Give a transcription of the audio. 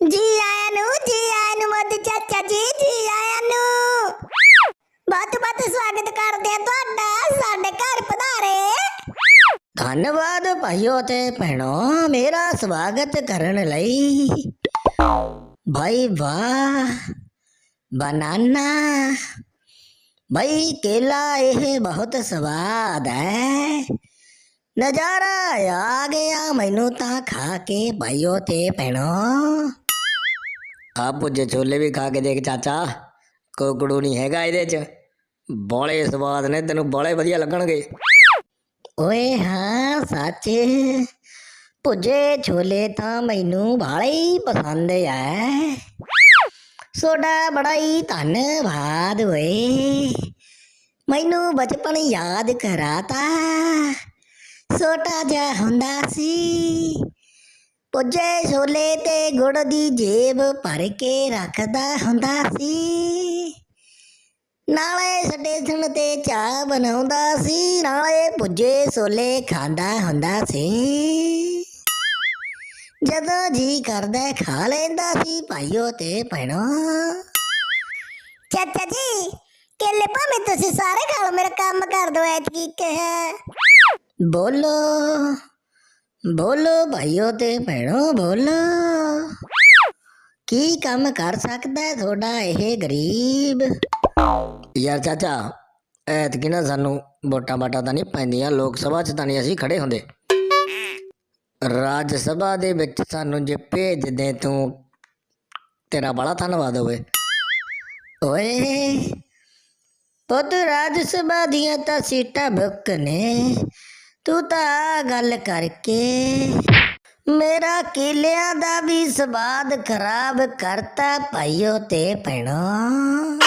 ਜੀ ਆਇਆਂ ਨੂੰ ਜੀ ਆਇਆਂ ਨੂੰ ਮੋਦੀ ਚਾਚਾ ਜੀ ਜੀ ਆਇਆਂ ਨੂੰ ਬਹੁਤ ਬਹੁਤ ਸਵਾਗਤ ਕਰਦੇ ਆ ਤੁਹਾਡਾ ਸਾਡੇ ਘਰ ਪਧਾਰੇ ਧੰਨਵਾਦ ਭਾਈਓ ਤੇ ਭੈਣੋ ਮੇਰਾ ਸਵਾਗਤ ਕਰਨ ਲਈ ਭਾਈ ਵਾਹ ਬਨਾਨਾ ਭਾਈ ਕੇਲਾ ਇਹ ਬਹੁਤ ਸਵਾਦ ਹੈ ਨਜ਼ਾਰਾ ਆ ਗਿਆ ਮੈਨੂੰ ਤਾਂ ਖਾ ਕੇ ਭਾਈਓ ਤੇ ਭੈਣੋ ਆ ਪੁੱਜੇ ਛੋਲੇ ਵੀ ਖਾ ਕੇ ਦੇਖ ਚਾਚਾ ਕੋਕੜੂ ਨਹੀਂ ਹੈਗਾ ਇਹਦੇ ਚ ਬੋਲੇ ਸਵਾਦ ਨੇ ਤੈਨੂੰ ਬੋਲੇ ਵਧੀਆ ਲੱਗਣਗੇ ਓਏ ਹਾਂ ਸੱਚ ਭੁੱਜੇ ਛੋਲੇ ਤਾਂ ਮੈਨੂੰ ਬਾਲੇ ਹੀ ਪਸੰਦ ਐ ਸੋਡਾ ਬੜਾ ਹੀ ਧੰਨਵਾਦ ਓਏ ਮੈਨੂੰ ਬਚਪਨ ਯਾਦ ਕਰਾਤਾ ਛੋਟਾ ਜਿਹਾ ਹੁੰਦਾ ਸੀ ਪੁੱਜੇ ਛੋਲੇ ਤੇ ਗੁੜ ਦੀ ਜੇਬ ਭਰ ਕੇ ਰੱਖਦਾ ਹੁੰਦਾ ਸੀ। ਨਾਲੇ ਸਟੇਸ਼ਨ ਤੇ ਚਾਹ ਬਣਾਉਂਦਾ ਸੀ। ਨਾਲੇ ਪੁੱਜੇ ਛੋਲੇ ਖਾਂਦਾ ਹੁੰਦਾ ਸੀ। ਜਦੋਂ ਜੀ ਕਰਦਾ ਖਾ ਲੈਂਦਾ ਸੀ ਭਾਈਓ ਤੇ ਭੈਣੋ। ਚਾਚਾ ਜੀ ਕੇਲੇ ਭਾਵੇਂ ਤੁਸੀਂ ਸਾਰੇ ਖਾ ਲਓ ਮੇਰਾ ਕੰਮ ਕਰ ਦਿਓ ਐਤਕੀ ਕਹਿ। ਬੋਲੋ। ਬੋਲੋ ਭਾਈਓ ਤੇ ਭੈਣੋ ਬੋਲੋ। ਕੀ ਕੰਮ ਕਰ ਸਕਦਾ ਹੈ ਤੁਹਾਡਾ ਇਹ ਗਰੀਬ? ਯਾਰ ਚਾਚਾ ਐਤਕੀ ਨਾ ਸਾਨੂੰ ਵੋਟਾਂ ਬਾਟਾਂ ਤਾਂ ਨਹੀਂ ਪੈਂਦੀਆਂ ਲੋਕ ਸਭਾ 'ਚ ਤਾਂ ਨਹੀਂ ਅਸੀਂ ਖੜੇ ਹੁੰਦੇ। ਰਾਜ ਸਭਾ ਦੇ ਵਿੱਚ ਸਾਨੂੰ ਜੇ ਭੇਜ ਦੇ ਤੂੰ ਤੇਰਾ ਬੜਾ ਧੰਨਵਾਦ ਹੋਵੇ। ਓਏ ਪੁੱਤ ਰਾਜ ਸਭਾ ਦੀਆਂ ਤਾਂ ਸੀਟਾਂ ਬੁੱਕ ਨੇ। ਤੂੰ ਤਾਂ ਗੱਲ ਕਰਕੇ ਮੇਰਾ ਕਿਲਿਆਂ ਦਾ ਵੀ ਸਵਾਦ ਖਰਾਬ ਕਰਤਾ ਭਾਈਓ ਤੇ ਭੈਣੋ।